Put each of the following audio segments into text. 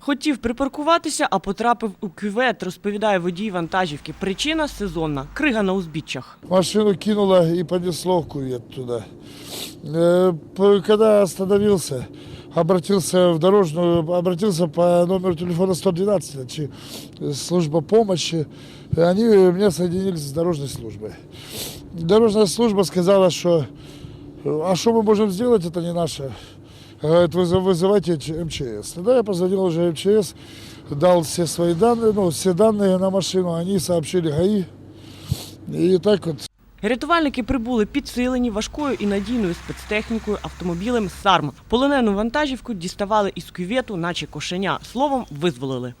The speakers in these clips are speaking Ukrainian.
Хотів припаркуватися, а потрапив у кювет, розповідає водій вантажівки. Причина сезонна крига на узбіччях. Машину кинуло и понесло в кувет туда. Э, п- Когда остановился, обратился в дорожную, обратился по номеру телефона 112, чи- служба помощи. И Они меня соединили с дорожной службой. Дорожная служба сказала, что а что мы можем сделать, это не наше. Говорит, «Вызы- вызывайте Ч- МЧС. Тогда я позвонил уже МЧС, дал все свои данные, ну, все данные на машину, они сообщили ГАИ. И так вот Рятувальники прибули підсилені важкою і надійною спецтехнікою автомобілем САРМ. Полонену вантажівку діставали із кювету, наче кошеня. Словом, визволили.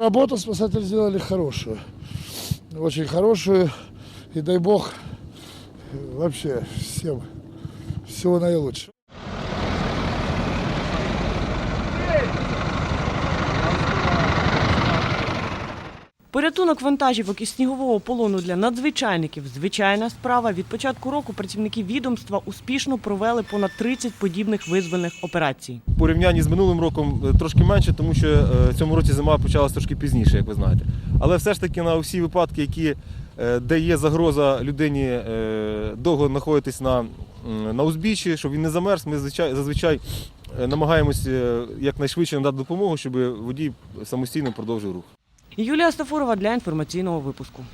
Работу спасатели сделали хорошую. Очень хорошую. И дай бог вообще всем всего наилучшего. Порятунок вантажівок із снігового полону для надзвичайників звичайна справа. Від початку року працівники відомства успішно провели понад 30 подібних визвольних операцій. В порівнянні з минулим роком е, трошки менше, тому що е, цьому році зима почалася трошки пізніше, як ви знаєте. Але все ж таки на всі випадки, які, е, де є загроза людині довго знаходитись на, на узбіччі, щоб він не замерз, ми звичай- зазвичай намагаємося е, якнайшвидше надати допомогу, щоб водій самостійно продовжив рух. Юлія Стафурова для інформаційного випуску.